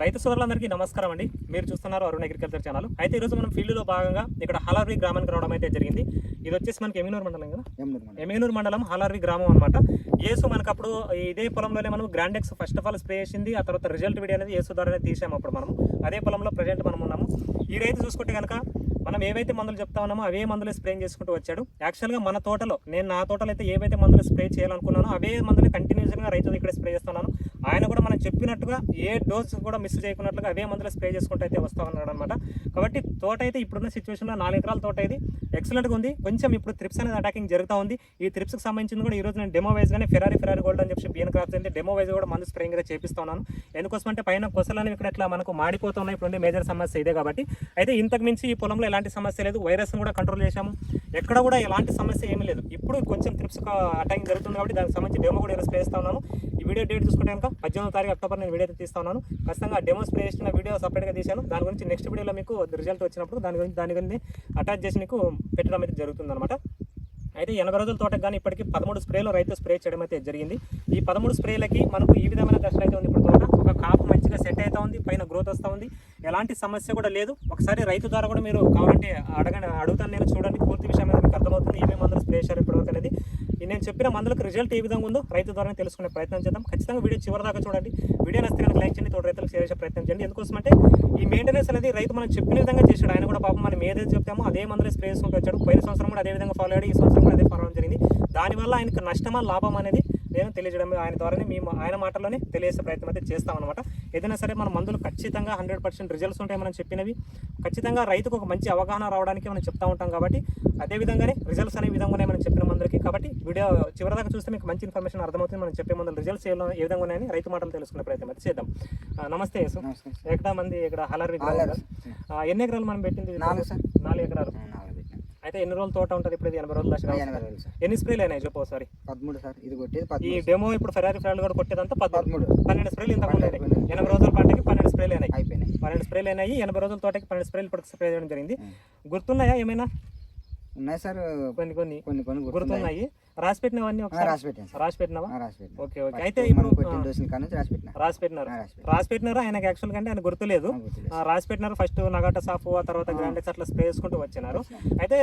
రైతు సోదరులందరికీ నమస్కారం అండి. మీరు చూస్తున్నారు అరుణ్ అగ్రికల్చర్ ఛానల్ అయితే ఈరోజు మనం ఫీల్డ్లో భాగంగా ఇక్కడ హలార్వి గ్రామానికి రావడం అయితే జరిగింది. ఇది వచ్చేసి మనకి ఎమినూరు మండలం కదా? ఎమ్నూరు మండలం. హలార్వి గ్రామం అనమాట యేసు మనకు అప్పుడు ఇదే పొలంలోనే మనం గ్రాండెక్స్ ఫస్ట్ ఆఫ్ ఆల్ స్ప్రే చేసింది. ఆ తర్వాత రిజల్ట్ వీడియో అనేది యేసు ద్వారానే తీసాము అప్పుడు మనం అదే పొలంలో ప్రజెంట్ మనం ఉన్నాము. ఈ రైతు చూసుకుంటే కనుక మనం ఏవైతే మందులు చెప్తా ఉన్నామో అవే మందులు స్ప్రే చేసుకుంటూ వచ్చాడు. యాక్చువల్గా మన తోటలో నేను నా తోటలో అయితే ఏవైతే మందులు స్ప్రే చేయాలనుకున్నానో అవే మందులు కంటిన్యూస్గా రైతు ఇక్కడ స్ప్రే చేస్తున్నాను. ఆయన కూడా మనం చెప్పినట్టుగా ఏ డోస్ కూడా మిస్ చేయకున్నట్లుగా అవే మందులు స్ప్రే చేసుకుంటూ అయితే వస్తూ ఉన్నాడు అనమాట కాబట్టి తోట అయితే ఇప్పుడున్న సిచ్యువేషన్లో నాలుగు ఎకరాల తోట ఇది. ఎక్సలెంట్గా ఉంది. కొంచెం ఇప్పుడు త్రిప్స్ అనేది అటాకింగ్ జరుగుతూ ఉంది. ఈ త్రిప్స్కి సంబంధించింది కూడా ఈ నేను డెమో వైజ్గానే ఫెరారీ ఫెరారీ గోల్డ్ అని చెప్పి బిఎన్ క్రాఫ్ట్స్ అయితే డెమో వైజ్ కూడా మందు స్ప్రేయింగ్ అయితే చేపిస్తున్నాను ఎందుకోసం అంటే పైన కొసలని ఇక్కడ ఇట్లా మనకు మాడిపోతున్నాయి. ఇప్పుడు మేజర్ సమస్య ఇదే కాబట్టి. అయితే ఇంతకు మించి ఈ పొలంలో ఎలాంటి సమస్య లేదు. వైరస్ను కూడా కంట్రోల్ చేశాము. ఎక్కడ కూడా ఎలాంటి సమస్య ఏమీ లేదు. ఇప్పుడు కొంచెం త్రిప్స్ అటాకింగ్ జరుగుతుంది కాబట్టి దానికి సంబంధించి డెమో కూడా ఈరోజు స్ప్రే చేస్తా ఉన్నాను. వీడియో డేట్ చూసుకుంటే కనుక పద్దెనిమిది తారీఖు అక్టోబర్ నేను వీడియో తీస్తున్నాను తీస్తా ఉన్నాను. ఖచ్చితంగా డెమోస్ ప్లే చేసిన వీడియో సపరేట్గా తీశాను. దాని గురించి నెక్స్ట్ వీడియోలో మీకు రిజల్ట్ వచ్చినప్పుడు దాని గురించి దాని గురించి అటాచ్ చేసి మీకు పెట్టడం అయితే జరుగుతుంది అయితే ఎనభై రోజుల తోటకు కానీ ఇప్పటికి పదమూడు స్ప్రేలు రైతు స్ప్రే చేయడం అయితే జరిగింది. ఈ పదమూడు స్ప్రేలకి మనకు ఈ విధమైన దశ అయితే ఉంది ఇప్పుడు తోట ఒక కాపు మంచిగా సెట్ అవుతా ఉంది పైన గ్రోత్ వస్తూ ఉంది. ఎలాంటి సమస్య కూడా లేదు. ఒకసారి రైతు ద్వారా కూడా మీరు కావాలంటే అడగండి అడుగుతాను నేను. చూడండి పూర్తి విషయం అనేది మీకు అర్థమవుతుంది. ఏమేమి మందులు స్ప్రే చేశారు ఇప్పటివరకు అనేది. నేను చెప్పిన మందులకు రిజల్ట్ ఏ విధంగా ఉందో రైతు ద్వారానే తెలుసుకునే ప్రయత్నం చేద్దాం. ఖచ్చితంగా వీడియో చివరి దాకా చూడండి. వీడియో నచ్చితే కనుక లైక్ చేయండి తోడు రైతులకు షేర్ చేసే ప్రయత్నం చేయండి. ఎందుకోసం అంటే ఈ మెయింటెనెన్స్ అనేది రైతు మనం చెప్పిన విధంగా చేశాడు. ఆయన కూడా పాపం మనం ఏదైతే చెప్తామో అదే మందులు స్ప్రే చేసుకుంటూ వచ్చాడు. పోయిన సంవత్సరం కూడా అదే విధంగా ఫాలో అయ్యాడు. ఈ సంవత్సరం కూడా అదే ఫాలో అవ్వడం జరిగింది. దానివల్ల ఆయనకు నష్టమా లాభం అనేది నేను తెలియజేయడం ఆయన ద్వారానే మేము ఆయన మాటల్లోనే తెలియజేసే ప్రయత్నం అయితే చేస్తాం అనమాట ఏదైనా సరే మన మందులు ఖచ్చితంగా హండ్రెడ్ పర్సెంట్ రిజల్ట్స్ ఉంటాయి మనం చెప్పినవి. ఖచ్చితంగా రైతుకు ఒక మంచి అవగాహన రావడానికి మనం చెప్తా ఉంటాం కాబట్టి అదే విధంగానే రిజల్ట్స్ అనే విధంగానే మనం చెప్పిన మందులకి కాబట్టి వీడియో చివరిదాకా చూస్తే మీకు మంచి ఇన్ఫర్మేషన్ అర్థమవుతుంది మనం చెప్పే మందులు రిజల్ట్స్ ఏ విధంగా ఉన్నాయని రైతు మాటలు తెలుసుకునే ప్రయత్నం అయితే చేద్దాం. నమస్తే. ఎక్కడ మంది ఇక్కడ ఆలర్ ఎన్ని ఎకరాలు మనం పెట్టింది? నాలుగు సార్. నాలుగు ఎకరాలు. అయితే ఎన్ని రోజుల తోట ఉంటుంది ఇప్పుడు ఇది ఎనభై రోజులు ఆ, ఎనభై రోజులు సార్. ఎన్ని స్ప్రేలు అయినాయి చెప్పు ఒకసారి? పదమూడు సార్ ఇది కొట్టేది ఈ డెమో ఇప్పుడు ఫెరారీ ఫ్రాల్ కూడా కొట్టేదంతా పదమూడు. పన్నెండు స్ప్రేలు ఇంత ఎనభై రోజుల పంటకి పన్నెండు స్ప్రేలు అయినాయి. అయిపోయినాయి. పన్నెండు స్ప్రేలు అయినాయి ఎనభై రోజుల తోటకి పన్నెండు స్ప్రేలు ఇప్పుడు స్ప్రే చేయడం జరిగింది. గుర్తున్నాయా ఏమైనా? ఉన్నాయి సార్. కొన్ని కొన్ని. కొన్ని కొన్ని గుర్తున్నాయి. రాసి పెట్టినవన్నీ ఒకసారి? రాసి పెట్టాను రాసి పెట్టినావా రాసి పెట్టాను ఓకే. ఓకే అయితే ఇప్పుడు డోసుల కాడ నుంచి రాసి పెట్టిన రాసి పెట్టినారు రాసి పెట్టాను రాసి పెట్టినారు ఆయనకి యాక్చువల్ కంటే ఆయన గుర్తులేదు రాసి పెట్టినారు ఫస్ట్ నగాట సాఫ్ ఆ తర్వాత. గ్రాండెక్స్ అట్లా స్ప్రే చేసుకుంటూ వచ్చినారు. అయితే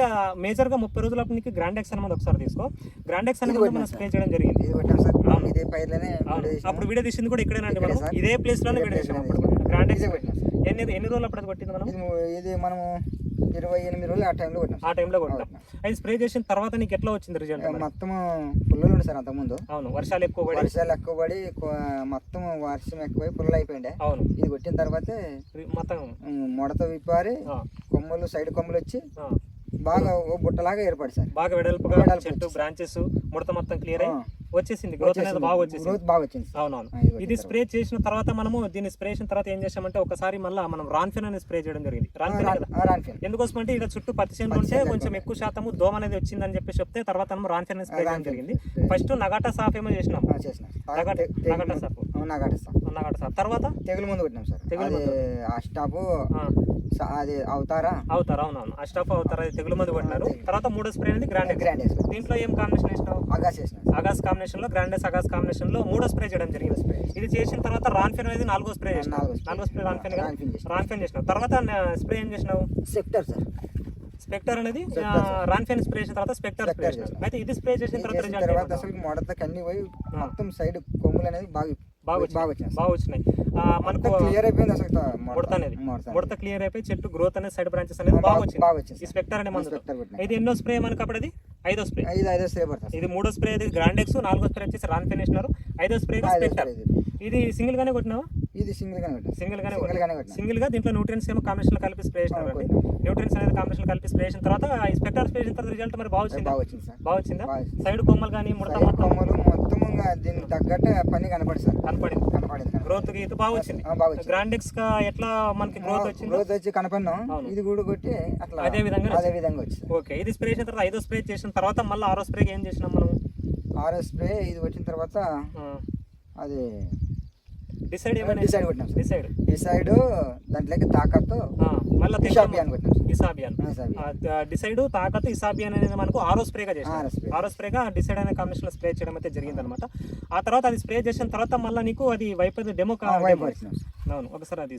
మేజర్గా ముప్పై రోజుల నీకు గ్రాండెక్స్ అనేది ఒకసారి తీసుకో. గ్రాండెక్స్ అనేది మనం స్ప్రే చేయడం జరిగింది. ఇది పైర్లోనే. అప్పుడు వీడియో తీసింది కూడా ఇక్కడేనండి ఇక్కడే మనం. ఇదే ప్లేస్లోనే వీడియో అప్పుడు. చేసాం. గ్రాండెక్స్. ఎన్ని ఎన్ని రోజులు అప్పుడు కొట్టింది మనం? ఇది మనము ఇరవై ఎనిమిది రోజులు ఆ టైంలో కొట్టినాం ఆ. టైంలో కొట్టాం కొట్టినాం. అది స్ప్రే చేసిన తర్వాత నీకు ఎట్లా వచ్చింది రిజల్ట్ మొత్తం పుల్లలు ఉండే సార్ అంతకుముందు అవును వర్షాలు ఎక్కువ పడి వర్షాలు ఎక్కువ పడి మొత్తం వర్షం ఎక్కువై పుల్లలు అయిపోయిండే అవును ఇది కొట్టిన తర్వాతే మొత్తం ముడత విప్పారి కొమ్మలు సైడ్ కొమ్మలు వచ్చి. బాగా బుట్టలాగా ఏర్పడి సార్ బాగా వెడల్పుగా వెడల్పు చెట్టు. బ్రాంచెస్ ముడత మొత్తం క్లియర్ అయ్యి వచ్చేసింది. గ్రోత్ అనేది బాగా వచ్చేసింది. గ్రోత్ బాగా వచ్చింది. అవునవును. ఇది స్ప్రే చేసిన తర్వాత మనము దీన్ని స్ప్రే చేసిన తర్వాత ఏం చేసామంటే ఒకసారి మళ్ళీ మనం రాన్ఫిన్ అనేది స్ప్రే చేయడం జరిగింది. రాన్ఫిన్. ఎందుకోసం అంటే ఇక్కడ చుట్టూ పత్తి చేనులు పత్తి ఉంటే కొంచెం ఎక్కువ శాతము దోమ అనేది వచ్చిందని చెప్పి చెప్తే తర్వాత మనం రాన్ఫిన్ అనేది స్ప్రే చేయడం జరిగింది. ఫస్ట్ నగాటా సాఫ్ ఏమో చేసినాం. నగాట సాఫ్. నగాట సార్. నగాటా సాఫ్ తర్వాత? తెగులు ముందు కొట్టినాం సార్. తెగులు ఆ స్టాప్ ఆ, అది అవుతారా? అవుతారు అవునవును. ఆ స్టఫ్ అవుతారు తెగులు మంది కొట్టినారు. తర్వాత మూడో స్ప్రే అనేది గ్రాండ్ గ్రాండ్ దీంట్లో ఏం కాంబినేషన్ వేసినావు? అగాస్ వేసిన అగాస్ కాంబినేషన్లో గ్రాండెస్ అగాస్ కాంబినేషన్లో మూడో స్ప్రే చేయడం జరిగింది. స్ప్రే ఇది చేసిన తర్వాత రాన్ఫిన్ అనేది నాలుగో స్ప్రే చేసినావు నాలుగో స్ప్రే రాన్ఫిన్ రాన్ఫిన్ చేసిన. చేసినావు తర్వాత స్ప్రే ఏం చేసినావు? Sector sir. స్పెక్టర్ అనేది. రాన్ఫిన్ స్ప్రే చేసిన తర్వాత స్పెక్టర్ స్ప్రే చేసిన. అయితే ఇది స్ప్రే చేసిన తర్వాత? అసలు ముడత కన్ని పోయి. మొత్తం సైడ్ కొమ్ములు అనేది బాగా బాగా బాగా వచ్చినాయి. మనకు క్లియర్ అయిపోయింది అసలు ముడత. అనేది. ముడత ముడత క్లియర్ అయిపోయి చెట్టు గ్రోత్ అనేది సైడ్ బ్రాంచెస్ అనేది బాగా వచ్చింది. ఈ స్పెక్టర్ అనే మందు ఇది. ఎన్నో స్ప్రే మనకు అప్పుడు అది? ఐదో స్ప్రే ఐదు ఐదో స్ప్రే పడుతుంది ఇది మూడో స్ప్రే ఇది గ్రాండెక్స్ నాలుగో స్ప్రే వచ్చేసి రాన్ఫిన్ వేసినారు ఐదో స్ప్రేగా ఐదో స్పెక్టర్ ఇది. ఇది సింగిల్ గానే కొట్టినావా? ఇది సింగిల్ గానే సింగిల్ గానే సింగిల్ గానే సింగిల్గా దీంట్లో న్యూట్రియన్స్ ఏమో కాంబినేషన్ కలిపి స్ప్రే అండి. న్యూట్రియన్స్ అనేది కాంబినేషన్ కలిపి స్ప్రే చేసిన తర్వాత స్పెక్టర్ స్ప్రే చేసిన తర్వాత రిజల్ట్ మరి బాగా వచ్చిందా? బాగా వచ్చింది సార్. బాగా వచ్చిందా. సైడ్ కొమ్మలు కానీ ముడత కొమ్మలు మొత్తం దీనికి తగ్గట్టు పని కనపడి సార్. కనపడింది. కనపడింది. గ్రోత్ ఇది బాగా వచ్చింది. గ్రాండెక్స్గా ఎట్లా మనకి గ్రోత్ వచ్చింది? గ్రోత్ వచ్చి కనపడినాం. ఇది కూడా కొట్టి అట్లా అదే విధంగా అదే విధంగా వచ్చింది. ఓకే ఇది స్ప్రే చేసిన తర్వాత ఐదో స్ప్రే చేసిన తర్వాత మళ్ళీ ఆరో స్ప్రే ఏం చేసినాం మనం ఆరో స్ప్రే ఇది వచ్చిన తర్వాత అది డిసైడ్ ఏమైనా డిసైడ్ కొట్టినాం డిసైడ్ డిసైడ్ దాంట్లోకి తాకత్తు మళ్ళీ కొట్టినాం ఇసాబియాన్ ఆ, ఇషాబియాన్. డిసైడ్ తాకత్ ఇసాబియాన్ అనేది మనకు ఆరో స్ప్రేగా చేసాం ఆరో స్ప్రేగా డిసైడ్ అనే కాంబినేషన్ స్ప్రే చేయడం అయితే జరిగింది అనమాట ఆ తర్వాత అది స్ప్రే చేసిన తర్వాత మళ్ళీ నీకు అది వైపు డెమో అవును ఒకసారి అది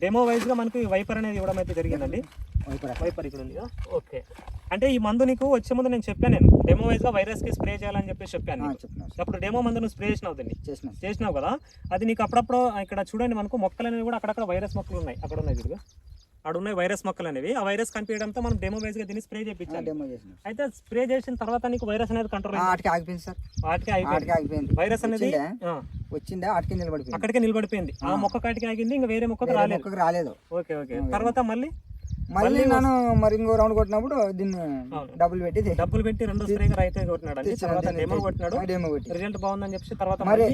డెమో వైజ్గా మనకి వైపర్ అనేది ఇవ్వడం అయితే జరిగిందండి. వైపర్ వైపర్ ఇక్కడ ఉంది ఓకే. అంటే ఈ మందు నీకు వచ్చే ముందు నేను చెప్పాను నేను. డెమో వైజ్గా వైరస్కి స్ప్రే చేయాలని చెప్పి చెప్పాను అప్పుడు డెమో మందు నువ్వు స్ప్రే చేసినావు దీన్ని? చేసినావు కదా? అది నీకు అప్పుడప్పుడు ఇక్కడ చూడండి మనకు మొక్కలు అనేవి కూడా అక్కడక్కడ వైరస్ మొక్కలు ఉన్నాయి. అక్కడ ఉన్నాయి చూడు. అక్కడ ఉన్నాయి వైరస్ మొక్కలు అనేవి. ఆ వైరస్ కనిపించడంతో మనం డెమో వైజ్గా దీన్ని స్ప్రే చేయించాలి అయితే స్ప్రే చేసిన తర్వాత నీకు వైరస్ అనేది కంట్రోల్ ఆగిపోయింది సార్. వాటికి ఆగిపోయింది. వైరస్ అనేది వచ్చిందా? ఆటికి నిలబడిపోయింది. అక్కడికే నిలబడిపోయింది. ఆ మొక్క కాటికి ఆగింది ఇంకా వేరే మొక్కకు రాలేదు. రాలేదు. Okay okay. తర్వాత మళ్ళీ? మళ్ళీ నేను మరి ఇంకో రౌండ్ కొట్టినప్పుడు దీన్ని. డబ్బులు పెట్టి డబ్బులు పెట్టి రెండో స్ప్రే అయితే కొట్టినాడు. అండి తర్వాత డెమో కొట్టినాడు. డెమో కొట్టి రిజల్ట్ బాగుందని చెప్పి తర్వాత మరి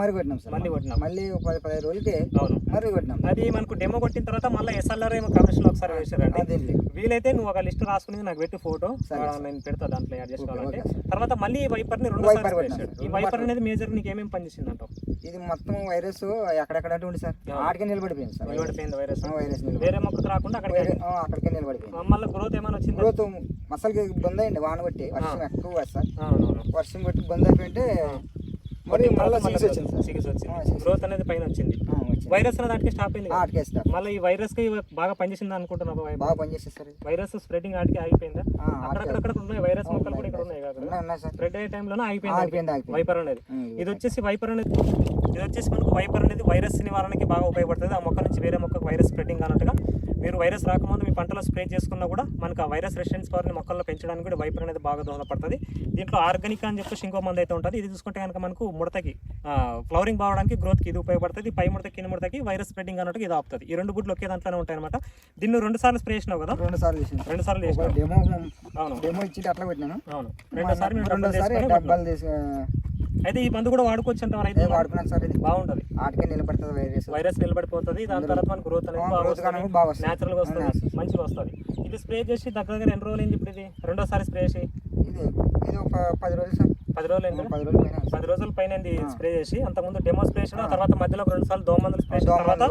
మరి కొట్టినాం సార్. మళ్ళీ కొట్టినాం. మళ్ళీ పది పదిహేను రోజులకి అవును. మరి కొట్టినాం. అది మనకు డెమో కొట్టిన తర్వాత మళ్ళీ ఎస్ఎల్ఆర్ ఏమో కాంబినేషన్ ఒకసారి వేసారండి. వీలైతే నువ్వు ఒక లిస్ట్ రాసుకుని నాకు పెట్టి ఫోటో. నేను పెడతా దాంట్లో యాడ్ చేసుకోవాలంటే తర్వాత మళ్ళీ ఈ వైపర్ని రెండు వైపర్. ఈ వైపర్ అనేది మేజర్ నీకు ఏమేమి పనిచేసింది అంటావు ఇది మొత్తం వైరస్ ఎక్కడెక్కడ ఉంది సార్. ఆటికే నిలబడిపోయింది సార్. నిలబడిపోయింది వైరస్. వైరస్. వేరే మొక్కకు రాకుండా ఆ, అక్కడికే నిలబడిపోయింది. మళ్ళీ గ్రోత్ ఏమైనా వచ్చింది? గ్రోత్ మసలకి బంద్ అయింది వాన కొట్టి వర్షం ఎక్కువ వస్తుంది వర్షం కొట్టి బంద్ అయిపోయింటే మరి మళ్ళీ సీజ్ వచ్చింది సార్. సిగిస్ వచ్చింది. సిగిస్. గ్రోత్ అనేది పైన వచ్చింది. వైరస్ అనేది దానికి స్టాప్ అయింది. ఆటికే సార్ మళ్ళీ ఈ వైరస్కి బాగా పనిచేసింది అనుకుంటున్నావు బాగా పనిచేస్తుంది సార్. వైరస్ స్ప్రెడింగ్ ఆటికి ఆగిపోయిందా. అక్కడక్కడ ఉన్నాయి వైరస్ మొక్కలు కూడా ఇక్కడ ఉన్నాయి కదా స్ప్రెడ్ అయ్యే టైంలోనే ఆగిపోయింది వైపర్ అనేది. ఇది వచ్చేసి వైపర్ అనేది ఇది వచ్చేసి మనకు వైపర్ అనేది వైరస్ నివారణకి బాగా ఉపయోగపడుతుంది. ఆ మొక్క నుంచి వేరే మొక్కకు వైరస్ స్ప్రెడింగ్ అన్నట్టుగా మీరు వైరస్ రాకముందు మీ పంటలో స్ప్రే చేసుకున్నా కూడా మనకు ఆ వైరస్ రెసిస్టెన్స్ పవర్ని మొక్కల్లో పెంచడానికి కూడా వైపర్ అనేది బాగా దోహదపడుతుంది. దీంట్లో ఆర్గానిక్ అని చెప్పేసి ఇంకో మంది అయితే ఉంటుంది. ఇది చూసుకుంటే కనుక మనకు ముడతకి ఫ్లవరింగ్ బావడానికి గ్రోత్కి ఇది ఉపయోగపడుతుంది. పై ముడత కింద ముడతకి వైరస్ స్ప్రెడింగ్ అన్నట్టుగా ఇది ఆపుతుంది. ఈ రెండు గుడ్లు ఒకే దాంట్లోనే ఉంటాయి అనమాట దీన్ని రెండు సార్లు స్ప్రే చేసినావు కదా? రెండు సార్లు చేసింది. రెండు సార్లు చేసినావు. డెమో అవును. డెమో ఇచ్చి అట్లా పెట్టినాను అవును. రెండోసారి డబ్బులు అయితే ఈ మందు కూడా వాడుకోవచ్చు అంటారు ఏ రైతు వాడుకున్నాను సార్ ఇది. బాగుంటుంది. ఆటికే నిలబడుతుంది వైరస్. వైరస్ నిలబడిపోతుంది దాని తర్వాత మనకు గ్రోత్ అనేది. న్యాచురల్గా వస్తుంది. మంచిగా వస్తుంది. ఇది స్ప్రే చేసి దగ్గర దగ్గర ఎన్ని రోజులు అయింది ఇప్పుడు ఇది? రెండోసారి స్ప్రే చేసి? ఇది ఇది ఒక పది రోజులు సార్. పది రోజులు పది రోజులు పైన పది రోజుల పైన స్ప్రే చేసి అంతకుముందు డెమో స్ప్రే చేయడం తర్వాత మధ్యలో ఒక రెండు సార్లు దోమ మందులు స్ప్రే చేసిన తర్వాత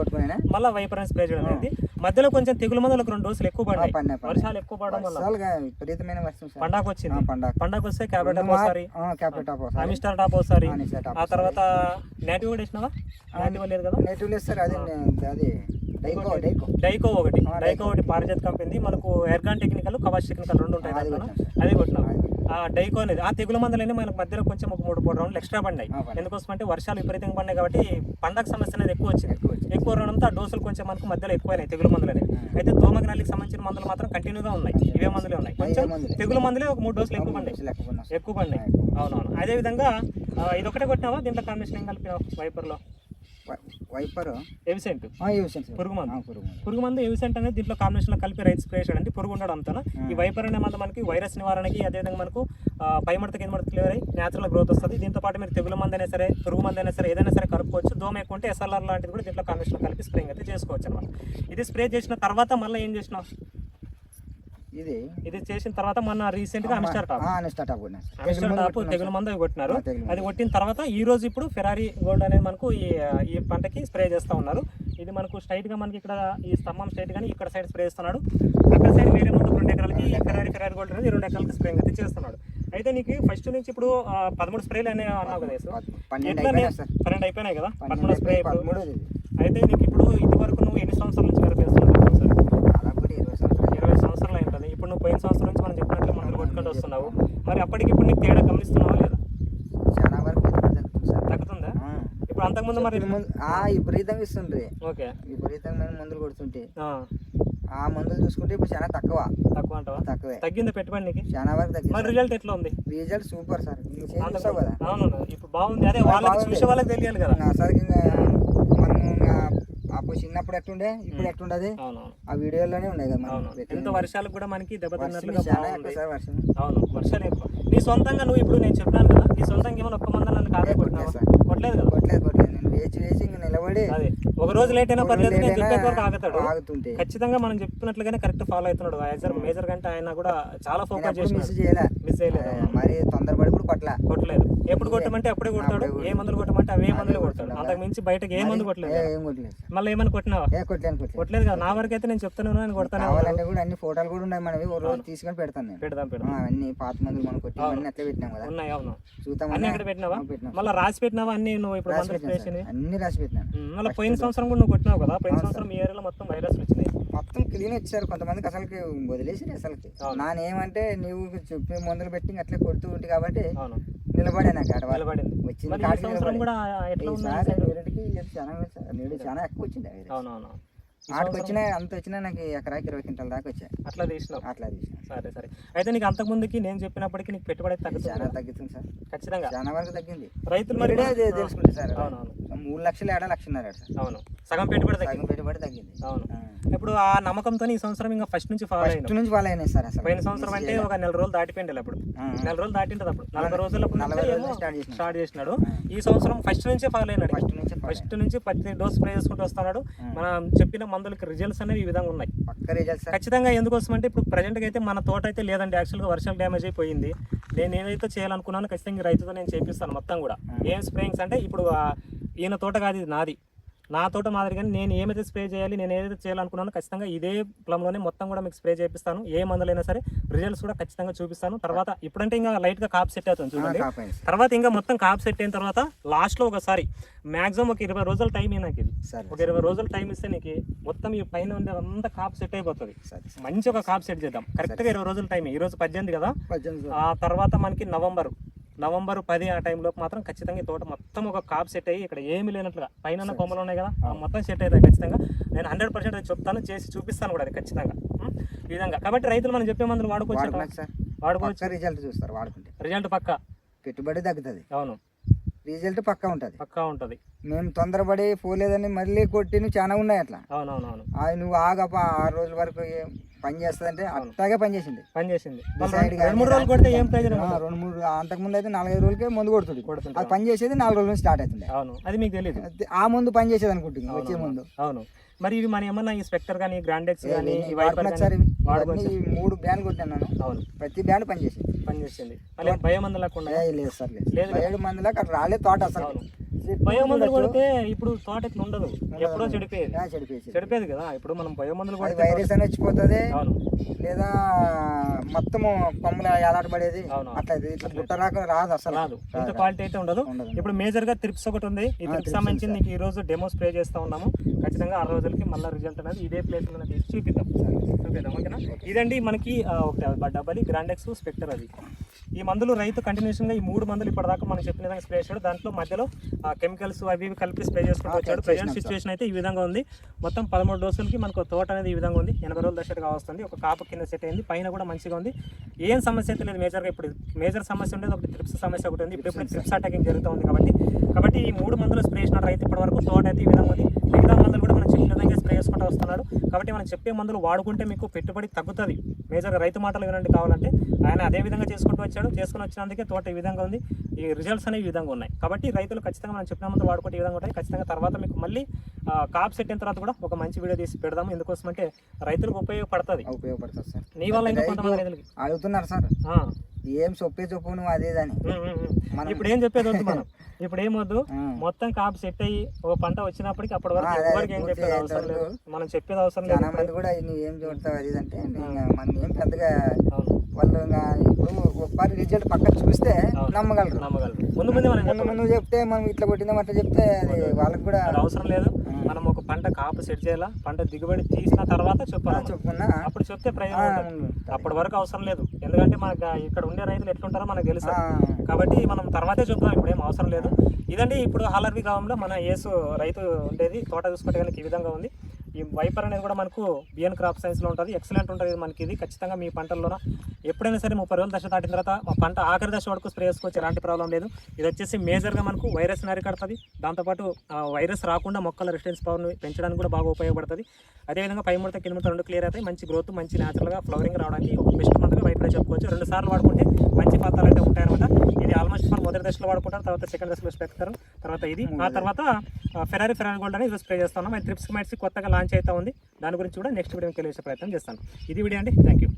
మళ్ళీ వైపర్ స్ప్రే చేయడం అనేది మధ్యలో కొంచెం తెగులు మందులు రెండు డోసులు ఎక్కువ పడినాయి. పడినాయి. వర్షాలు ఎక్కువ పడడం వల్ల. విపరీతమైన పండాకు వచ్చింది. పండగ పండాకు. వస్తే క్యాబెట్ ఒకసారి. అమిస్టార్ టాప్ ఒకసారి. ఆ, తర్వాత నేటివ్ కూడా వేసినావా? నేటివ్ లేదు కదా? నెటివ్ లేదు సార్ అది అది డైకో ఒకటి. డైకో ఒకటి పారిజాత్ కంపెనీ. మనకు ఎర్గాన్ టెక్నికల్ కవాష్ టెక్నికల్ రెండు ఉంటాయి. అది కొట్టినాం. ఆ డైకో అనేది ఆ తెగుల మందులన్నీ మనకు మధ్యలో కొంచెం ఒక మూడు మూడు రౌండ్లు ఎక్స్ట్రా పడినాయి. ఎందుకోసం అంటే వర్షాలు విపరీతంగా పడినాయి కాబట్టి పండగ సమస్య అనేది ఎక్కువ వచ్చింది. ఎక్కువ రావడంతో ఆ డోసులు కొంచెం మనకు మధ్యలో ఎక్కువైనాయి తెగుల మందులు అనేవి అయితే దోమగ్రాలికి సంబంధించిన మందులు మాత్రం కంటిన్యూగా ఉన్నాయి. ఇవే మందులే ఉన్నాయి. కొంచెం. తెగుల మందులే ఒక మూడు డోసులు ఎక్కువ పడినాయి. ఎక్కువ పడినాయి. అవునవును. అదే విధంగా ఆ, ఇది ఒకటే కొట్టినావా? దీంట్లో కాంబినేషన్ ఏం కలిపినావు? వైపర్లో. వైపర్. ఎవిసెంట్ సార్ పురుగు మందు. పురుగు మందు. పురుగు మందు ఎవిసెంట్ అనేది దీంట్లో కాంబినేషన్ కలిపి రైతు స్ప్రే చేయడానికి పురుగు ఉండడం అంతా ఈ వైపర్ అనే మందు మనకి వైరస్ నివారణకి అదేవిధంగా మనకు ఆ, పై మడత కింద మడత క్లియర్ అయ్యి న్యాచురల్ గ్రోత్ వస్తుంది. దీంతో పాటు మీరు తెగుల మందు అయినా సరే పురుగు మందు అయినా సరే ఏదైనా సరే కలుపుకోవచ్చు. దోమ ఎక్కువ ఉంటే ఎస్ఎల్ఆర్ లాంటిది కూడా దీంట్లో కాంబినేషన్ కలిపి స్ప్రేయింగ్ అయితే చేసుకోవచ్చు అనమాట ఇది స్ప్రే చేసిన తర్వాత మళ్ళీ ఏం చేసినావు ఇది ఇది చేసిన తర్వాత మొన్న రీసెంట్గా Amistar top next top. Amistar top మందు తెగుల మందు అవి కొట్టినారు. అది కొట్టిన తర్వాత ఈ రోజు ఇప్పుడు ఫెరారీ గోల్డ్ అనేది మనకు ఈ ఈ పంటకి స్ప్రే చేస్తూ ఉన్నారు. ఇది మనకు స్ట్రైట్గా మనకి ఇక్కడ ఈ స్తంభం స్ట్రైట్ గానీ ఇక్కడ సైడ్ స్ప్రే చేస్తున్నాడు. అక్కడ సైడ్ వేరే మందు రెండు ఎకరాలకి ఫెరారీ ఫెరారీ గోల్డ్ అనేది రెండు ఎకరాలకి స్ప్రే అయితే చేస్తున్నాడు. అయితే నీకు ఫస్ట్ నుంచి ఇప్పుడు పదమూడు స్ప్రేలు అనేవి అన్నావు కదా పన్నెండు అయిపోయినాయి కదా? పదమూడు స్ప్రే ఇప్పుడు. అయితే నీకు ఇప్పుడు ఇది వరకు నువ్వు ఎన్ని సంవత్సరాల నుంచి కనిపిస్తున్నావు సార్ అలా కూడా ఇరవై సంవత్సరాలు ఇరవై సంవత్సరాలు అయి ఉంటుంది ఇప్పుడు నువ్వు పోయిన సంవత్సరం నుంచి మనం చెప్పినట్లు మందులు కొట్టుకుంటూ వస్తున్నావు. మరి అప్పటికి ఇప్పుడు నీకు తేడా గమనిస్తున్నావా లేదా? చాలా వరకు తగ్గుతుంది. ఇప్పుడు అంతకుముందు మరి విపరీతంగా ఇస్తుండ్రి. ఓకే. విపరీతమైన మందులు కొడుతుంటే. ఆ, ఆ మందులు చూసుకుంటే ఇప్పుడు చాలా తక్కువ. తక్కువ అంటావా? తక్కువే. తగ్గిందా పెట్టుబడి నీకు? చాలా వరకు మరి తగ్గింది రిజల్ట్ ఎట్లా ఉంది? Result super sir. కదా. అవును ఇప్పుడు బాగుంది. అదే వాళ్ళకి. చూసే వాళ్ళకి తెలియాలి కదా. నా సార్ ఇంకా మనం ఇంకా అప్పుడు చిన్నప్పుడు ఎట్టుండే ఇప్పుడు ఎట్టుండదు? ఆ వీడియోలోనే ఉన్నాయి కదా ఎంత వర్షాలకు కూడా మనకి దెబ్బతిన్నట్లుగా వర్షం అవును వర్షాలు ఎక్కువ. నీ సొంతంగా నువ్వు ఇప్పుడు నేను చెప్పాను కదా నీ సొంతంగా ఏమైనా ఒక్క మంది నన్ను కాదే కొట్టలేదు కదా? కొట్టలేదు వేచి వేచి ఇంక నిలబడి అదే ఒక రోజు లేట్ అయినా పర్లేదు నేను వరకు ఆగుతాడు. ఆగుతుంటే. ఖచ్చితంగా మనం చెప్పినట్లుగానే కరెక్ట్ ఫాలో అవుతున్నాడు. మేజర్ మేజర్ కంటే ఆయన కూడా చాలా ఫోకస్ చేసినాడు. మిస్ చేయలే. మిస్ చేయలేదు. మరి తొందరపడి కూడా కొట్టలే. కొట్టలేదు. ఎప్పుడు కొట్టమంటే అప్పుడే కొడతాడు. ఏ మందులు కొట్టమంటే అవే మందులు కొడతాడు. అంతకు మించి బయటకు ఏ మందు కొట్టలేదు. మళ్ళీ ఏమైనా కొట్టినావా? కొట్టలేదు కొట్టలేదు కదా. నా వరకు అయితే నేను చెప్తాను నేను కొడతానే. కావాలంటే కూడా అన్ని ఫోటోలు కూడా ఉన్నాయి మనవి. ఒక రోజు తీసుకొని పెడతాను నేను. పెడదాం ఆ, పెడదాం. అన్ని పాత మందులు మనం కొట్టి అన్ని అట్లే పెట్టినాం కదా. ఉన్నాయి అవును. చూద్దాం అన్ని అక్కడ పెట్టినావా? పెట్టినాం. మళ్ళీ రాసి పెట్టినావా? అన్ని నువ్వు ఇప్పుడు అన్ని రాసి పెట్టినాను మళ్ళీ పోయిన సంవత్సరం కూడా నువ్వు కొట్టినావు కదా? పోయిన సంవత్సరం మీ ఏరియాలో మొత్తం వైరస్ వచ్చినాయి మొత్తం క్లీన్ వచ్చారు కొంతమందికి అసలుకి వదిలేసి అసలుకి. నానేమంటే నువ్వు చెప్పే మందులు పెట్టి అట్లే కొడుతూ ఉంటే కాబట్టి నిలబడే నాకు ఆడ నిలబడింది. వచ్చింది ఈ చాలా నీరు చాలా ఎక్కువ వచ్చింది అవునవును సంవత్సరం వచ్చినా అంత వచ్చినా నాకు ఎకరాకి ఇరవై క్వింటల్ దాకా వచ్చాయి. అట్లా తీసినావు? అట్లా తీసిన. సరే సరే. అయితే నీకు అంతకు ముందుకి నేను చెప్పినప్పటికీ నీకు పెట్టుబడి తగ్గుతుంది? చాలా? తగ్గుతుంది సార్. ఖచ్చితంగా? చాలా వరకు తగ్గింది. రైతులు మరి తెలుసుకుంటే సార్. అవునవును మూడు లక్షలు ఏడా లక్షన్నర సార్. అవును. సగం పెట్టుబడి తగ్గింది. సగం పెట్టుబడి తగ్గింది. అవును. ఇప్పుడు ఆ నమ్మకంతో ఈ సంవత్సరం ఇంకా ఫస్ట్ నుంచి ఫాలో ఫస్ట్ నుంచి వాళ్ళు అయినాయి సార్ అసలు. పోయిన సంవత్సరం అంటే ఒక నెల రోజులు దాటిపోయింది అప్పుడు. నెల రోజులు దాటింటది అప్పుడు. నలభై రోజులు స్టార్ట్ చేసినాడు. ఈ సంవత్సరం ఫస్ట్ నుంచే ఫాలో అయినాడు. ఫస్ట్ నుంచి ఫస్ట్ నుంచి ప్రతి డోస్ స్ప్రే చేసుకుంటూ వస్తున్నాడు. మనం చెప్పిన మందులకి రిజల్ట్స్ అనేవి ఈ విధంగా ఉన్నాయి. ఖచ్చితంగా ఎందుకోసం అంటే ఇప్పుడు ప్రజెంట్గా అయితే మన తోట అయితే లేదండి. యాక్చువల్గా వర్షాలు డ్యామేజ్ అయిపోయింది. నేను ఏదైతే చేయాలనుకున్నానో ఖచ్చితంగా రైతుతో నేను చేపిస్తాను మొత్తం కూడా. ఏం స్ప్రేయింగ్స్ అంటే ఇప్పుడు ఈయన తోట కాదు ఇది నాది. నా తోట మాదిరిగానే నేను ఏమైతే స్ప్రే చేయాలి నేను ఏదైతే చేయాలనుకున్నానో ఖచ్చితంగా ఇదే ప్లంలోనే మొత్తం కూడా మీకు స్ప్రే చేపిస్తాను. ఏ మందులైనా సరే రిజల్ట్స్ కూడా ఖచ్చితంగా చూపిస్తాను. తర్వాత ఇప్పుడంటే ఇంకా లైట్గా కాప్ సెట్ అవుతుంది చూడండి. తర్వాత ఇంకా మొత్తం కాప్ సెట్ అయిన తర్వాత లాస్ట్లో ఒకసారి మాక్సిమం ఒక ఇరవై రోజుల టైం నాకు ఇది. ఒక ఇరవై రోజుల టైం ఇస్తే నీకు మొత్తం ఈ పైన ఉండే అంతా కాప్ సెట్ అయిపోతుంది. మంచి ఒక కాప్ సెట్ చేద్దాం. కరెక్ట్గా ఇరవై రోజుల టైం ఈ రోజు పద్దెనిమిది కదా. ఆ తర్వాత మనకి నవంబర్. నవంబర్ పది ఆ టైంలో మాత్రం ఖచ్చితంగా ఈ తోట మొత్తం ఒక కాప్ సెట్ అయ్యి ఇక్కడ ఏమీ లేనట్లుగా. పైన కొమ్మలు ఉన్నాయి కదా మొత్తం సెట్ అవుతాయి ఖచ్చితంగా. నేను హండ్రెడ్ పర్సెంట్ అది చెప్తాను చేసి చూపిస్తాను కూడా అది ఖచ్చితంగా? ఈ విధంగా. కాబట్టి రైతులు మనం చెప్పే మందులు వాడుకోవచ్చు వాడుకోవచ్చు. రిజల్ట్ చూస్తారు వాడుకుంటే. రిజల్ట్ పక్క. పెట్టుబడి తగ్గుతుంది. అవును. రిజల్ట్ పక్కా ఉంటుంది. పక్కా ఉంటుంది. మేము తొందరపడి పోలేదని మళ్ళీ కొట్టిన చాలా ఉన్నాయి అట్లా. అవునవునవును. నువ్వు ఆగప ఆరు రోజుల వరకు ఏ- పని చేస్తుందంటే అట్లాగే పని చేసింది. పని చేసింది. Decide రెండు మూడు రోజులు కొడితే ఏం ప్రయోజనం. రెండు మూడు అంతకు ముందు అయితే నాలుగైదు రోజులకే ముందు కొడుతుంది. కొడుతుంటాం. అది పని చేసేది నాలుగు రోజుల నుంచి స్టార్ట్ అవుతుంది అవును. అది మీకు తెలియదు ఆ ముందు పని చేసేది అనుకుంటుంది వచ్చే ముందు. అవును. మరి ఇవి మన ఏమన్నా ఈ స్పెక్టర్ కానీ గ్రాండెక్స్ కానీ మూడు బ్యాండ్ కొట్టాను నేను. అవును. ప్రతి బ్యాండ్ పని చేసింది. పని చేసింది. మళ్ళీ భయమందు లేకుండా ఏ, లేదు సార్ లేదు. ఏడు మందిలో అక్కడ రాలే తోట అసలు. బయోమందులు. కొడితే ఇప్పుడు తోట ఇట్లా ఉండదు. ఎప్పుడో చెడిపోయేది. ఆ, చెడిపోయేసి చెడిపోయేది కదా. ఇప్పుడు మనం బయోమందులు కొడితే వైరస్ అని వచ్చిపోతుంది. అవును. లేదా కొమ్మలు ఎలాటపడేది అవును. అట్లా ఇది ఇట్లా గుట్ట రాక రాదు అసలు. రాదు. ఇంత క్వాలిటీ అయితే ఉండదు. ఇప్పుడు మేజర్గా త్రిప్స్ ఒకటి ఉంది. ఈ త్రిప్స్ సంబంధించి నీకు ఈ రోజు డెమో స్ప్రే చేస్తా ఉన్నాము. ఖచ్చితంగా ఆ రోజులకి మళ్ళీ రిజల్ట్ అనేది ఇదే ప్లేస్లో తీసి చూపిద్దాం. చూపిద్దాం ఓకేనా? ఇదండి మనకి ఒక డబ్బలి గ్రాండెక్స్ స్పెక్టర్ అది. ఈ మందులు రైతు కంటిన్యూషన్గా ఈ మూడు మందులు ఇప్పటిదాకా మనం చెప్పిన విధంగా స్ప్రే చేశాడు. దాంట్లో మధ్యలో కెమికల్స్ అవి ఇవి కలిపి స్ప్రే చేసుకుంటూ వచ్చాడు. ప్రజెంట్ సిచ్యువేషన్ అయితే ఈ విధంగా ఉంది. మొత్తం పదమూడు డోసులకి మనకు తోట అనేది ఈ విధంగా ఉంది. ఎనభై రోజుల దశగా వస్తుంది. ఒక కాపు కింద సెట్ అయింది. పైన కూడా మంచిగా ఉంది. ఏం సమస్య అయితే లేదు. మేజర్గా ఇప్పుడు మేజర్ సమస్య ఉండేది. ఒకటి త్రిప్స్ సమస్య ఒకటి ఉంది. ఇప్పుడు ఇప్పుడు త్రిప్స్ అటాకింగ్ జరుగుతూ ఉంది కాబట్టి. కాబట్టి ఈ మూడు మందులు స్ప్రే చేసిన రైతు ఇప్పటి వరకు తోట అయితే ఈ విధంగా ఉంది. మిగతా మందులు కూడా మనం చెప్పిన విధంగా స్ప్రే చేసుకుంటూ వస్తున్నాడు. కాబట్టి మనం చెప్పే మందులు వాడుకుంటే మీకు పెట్టుబడి తగ్గుతుంది. మేజర్గా రైతు మాటలు వినండి కావాలంటే. ఆయన అదే విధంగా చేసుకుంటూ వచ్చాడు. చేసుకుని వచ్చినందుకే తోట ఈ విధంగా ఉంది. ఈ రిజల్ట్స్ అనేవి ఈ విధంగా ఉన్నాయి. కాబట్టి రైతులు ఖచ్చితంగా మనం చెప్పిన మందులు వాడుకుంటే ఈ విధంగా ఉంటాయి. ఖచ్చితంగా తర్వాత మీకు మళ్ళీ కాప్ సెట్ అయిన తర్వాత కూడా ఒక మంచి వీడియో తీసి పెడదాము. ఎందుకోసం అంటే రైతులకు ఉపయోగపడుతుంది. ఉపయోగపడుతుంది సార్. నీ వల్ల ఇంకా కొంతమంది రైతులకి. అడుగుతున్నారు సార్. ఏం చొప్పే చొప్పు నువ్వు అదేదని ఇప్పుడు ఏం చెప్పేది వద్దు మనం? ఇప్పుడు ఏం వద్దు? ఆ. మొత్తం కాపు సెట్ అయ్యి ఒక పంట వచ్చినప్పటికి అప్పటి వరకు ఎవరికి ఏం చెప్పేది అవసరం లేదు. అయ్యేంత మనం చెప్పేది అవసరం లేదు. చాలా కూడా నువ్వు ఏం చూడతావు అది అంటే మనం ఏం పెద్దగా వాళ్ళు ఇప్పుడు ఒకసారి రిజల్ట్ పక్కన చూస్తే. నమ్మగలరు. నమ్మగలరు. ముందు ముందే మనం ముందు చెప్పాలి. ముందు చెప్తే మనం ఇట్లా కొట్టిందాం అట్లా చెప్తే అది వాళ్ళకి కూడా అవసరం లేదు. మనం ఒక పంట కాపు సెట్ చేయాలా? పంట దిగుబడి తీసిన తర్వాత చెప్పాలి. చెప్పుకున్నా అప్పుడు చెప్తే ప్రయోజనం. అప్పటి వరకు అవసరం లేదు. ఎందుకంటే మనకు ఇక్కడ ఉండే రైతులు ఎట్లుంటారో మనకు తెలుసు? కాబట్టి మనం తర్వాతే చెప్దాం. ఇప్పుడు ఏం అవసరం లేదు. ఇదండి ఇప్పుడు హాలర్వి గ్రామంలో మన ఏసు రైతు ఉండేది. తోట చూసుకుంటే కనుక ఈ విధంగా ఉంది. ఈ వైపర్ అనేది కూడా మనకు బిఎన్ క్రాప్ సైన్స్లో ఉంటుంది. ఎక్సలెంట్ ఉంటుంది మనకి ఇది. ఖచ్చితంగా మీ పంటల్లోన? ఎప్పుడైనా సరే ముప్పై రోజుల దశ దాటిన తర్వాత పంట ఆఖరి దశ వరకు స్ప్రే చేసుకోవచ్చు ఎలాంటి ప్రాబ్లం లేదు. ఇది వచ్చేసి మేజర్గా మనకు వైరస్ అరికడుతుంది దాంతోపాటు వైరస్ రాకుండా మొక్కల రెసిస్టెన్స్ పవర్ని పెంచడానికి కూడా బాగా ఉపయోగపడుతుంది. అదేవిధంగా పై ముడత కింద రెండు క్లియర్ అవుతాయి. మంచి గ్రోత్ మంచి న్యాచురల్గా ఫ్లవరింగ్ రావడానికి ఒక బెస్ట్ మంత్గా వైపరే చెప్పుకోవచ్చు. రెండు సార్లు వాడుకుంటే మంచి ఫలితాలు అయితే ఉంటాయన్నమాట. ఇది ఆల్మోస్ట్ ఫర్ మొదటి దశలో వాడుకుంటారు తర్వాత సెకండ్ దశలో స్పెక్టర్ తర్వాత ఇది ఆ తర్వాత ఫెరారీ ఫెరారీ గోల్డ్ అనేది స్ప్రే చేస్తాను మేము ట్రిప్స్ మైట్స్ కొత్తగా లాంచ్ అవుతా ఉంది. దాని గురించి కూడా నెక్స్ట్ వీడియోకి వెళ్ళేసే ప్రయత్నం చేస్తాను. ఇది వీడియో అండి. Thank you